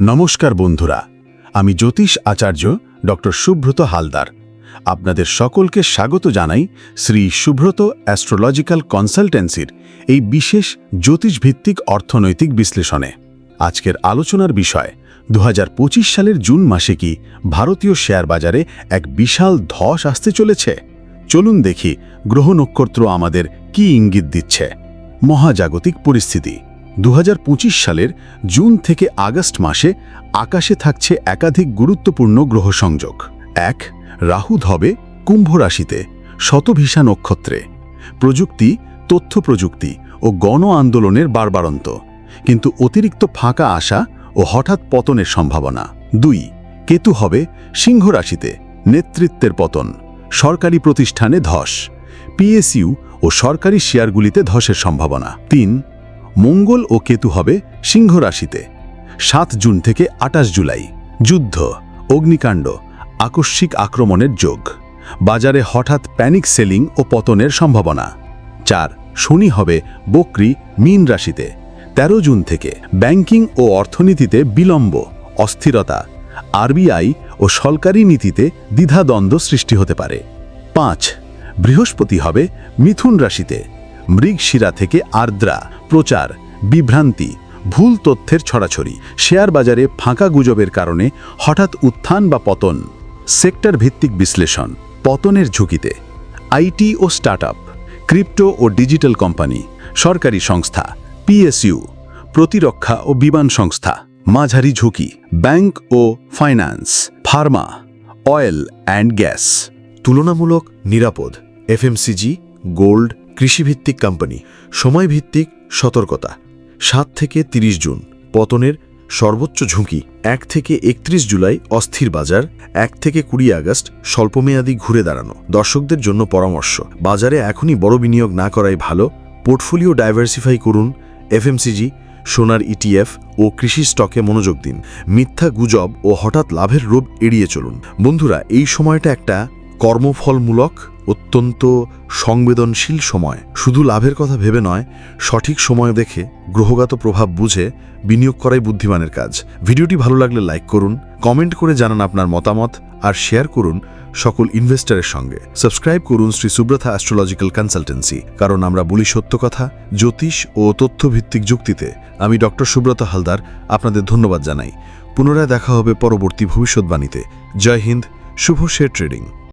নমস্কার বন্ধুরা, আমি জ্যোতিষ আচার্য ডক্টর সুব্রত হালদার। আপনাদের সকলকে স্বাগত জানাই শ্রী সুব্রত অ্যাস্ট্রোলজিক্যাল কনসালটেন্সির এই বিশেষ জ্যোতিষভিত্তিক অর্থনৈতিক বিশ্লেষণে। আজকের আলোচনার বিষয় দু হাজার পঁচিশ সালের জুন মাসে কি ভারতীয় শেয়ার বাজারে এক বিশাল ধস আসতে চলেছে? চলুন দেখি গ্রহ নক্ষত্র আমাদের কি ইঙ্গিত দিচ্ছে। মহাজাগতিক পরিস্থিতি। দু হাজার পঁচিশ সালের জুন থেকে আগস্ট মাসে আকাশে থাকছে একাধিক গুরুত্বপূর্ণ গ্রহ সংযোগ এক, রাহু হবে কুম্ভ রাশিতে, শতভিসা নক্ষত্রে। প্রযুক্তি, তথ্য প্রযুক্তি ও গণ আন্দোলনের বারবারন্ত। কিন্তু অতিরিক্ত ফাঁকা আসা ও হঠাৎ পতনের সম্ভাবনা। দুই, কেতু হবে সিংহ রাশিতে, নেতৃত্বের পতন, সরকারি প্রতিষ্ঠানে ধস, পিএসইউ ও সরকারি শেয়ারগুলিতে ধসের সম্ভাবনা। তিন মঙ্গল ও কেতু হবে সিংহ রাশিতে সাত জুন থেকে আটাশ জুলাই, যুদ্ধ, অগ্নিকাণ্ড, আকস্মিক আক্রমণের যোগ। বাজারে হঠাৎ প্যানিক সেলিং ও পতনের সম্ভাবনা। চার, শনি হবে বকরি, মীন রাশিতে। ১৩ জুন থেকে ব্যাংকিং ও অর্থনীতিতে বিলম্ব, অস্থিরতা, আরবিআই ও সরকারি নীতিতে দ্বিধাদ্বন্দ্ব সৃষ্টি হতে পারে। পাঁচ, বৃহস্পতি হবে মিথুন রাশিতে। মৃগশিরা থেকে আর্দ্রা, প্রচার, বিভ্রান্তি, ভুল তথ্যের ছড়াছড়ি, শেয়ার বাজারে ফাঁকা গুজবের কারণে হঠাৎ উত্থান বা পতন। সেক্টর ভিত্তিক বিশ্লেষণ, পতনের ঝুঁকিতে। আইটি ও স্টার্টআপ, ক্রিপ্টো ও ডিজিটাল কোম্পানি, সরকারি সংস্থা পিএসইউ প্রতিরক্ষা ও বিমান সংস্থা, মাঝারি ঝুঁকি, bank O finance, pharma, oil and gas. তুলনামূলক নিরাপদ। এফএমসিজি গোল্ড কৃষিভিত্তিক কোম্পানি, সময়ভিত্তিক সতর্কতা, সাত থেকে ৩০ জুন, পতনের সর্বোচ্চ ঝুঁকি, এক থেকে একত্রিশ জুলাই, অস্থির বাজার, এক থেকে কুড়ি আগস্ট, স্বল্পমেয়াদী ঘুরে দাঁড়ানো। দর্শকদের জন্য পরামর্শ, বাজারে এখনই বড় বিনিয়োগ না করাই ভালো। পোর্টফোলিও ডাইভার্সিফাই করুন, এফএমসিজি, সোনার ইটিএফ ও কৃষি স্টকে মনোযোগ দিন। মিথ্যা গুজব ও হঠাৎ লাভের রূপ এড়িয়ে চলুন। বন্ধুরা, এই সময়টা একটা কর্মফলমূলক অত্যন্ত সংবেদনশীল সময়। শুধু লাভের কথা ভেবে নয়, সঠিক সময় দেখে গ্রহগত প্রভাব বুঝে বিনিয়োগ করাই বুদ্ধিমানের কাজ। ভিডিওটি ভালো লাগলে লাইক করুন, কমেন্ট করে জানান আপনার মতামত, আর শেয়ার করুন সকল ইনভেস্টরের সঙ্গে। সাবস্ক্রাইব করুন শ্রী সুব্রথা অ্যাস্ট্রোলজিক্যাল কনসালটেন্সি, কারণ আমরা বলি সত্য কথা, জ্যোতিষ ও তথ্যভিত্তিক যুক্তিতে। আমি ডক্টর সুব্রত হালদার, আপনাদের ধন্যবাদ জানাই। পুনরায় দেখা হবে পরবর্তী ভবিষ্যৎবাণীতে। জয় হিন্দ, শুভ শেয়ার ট্রেডিং।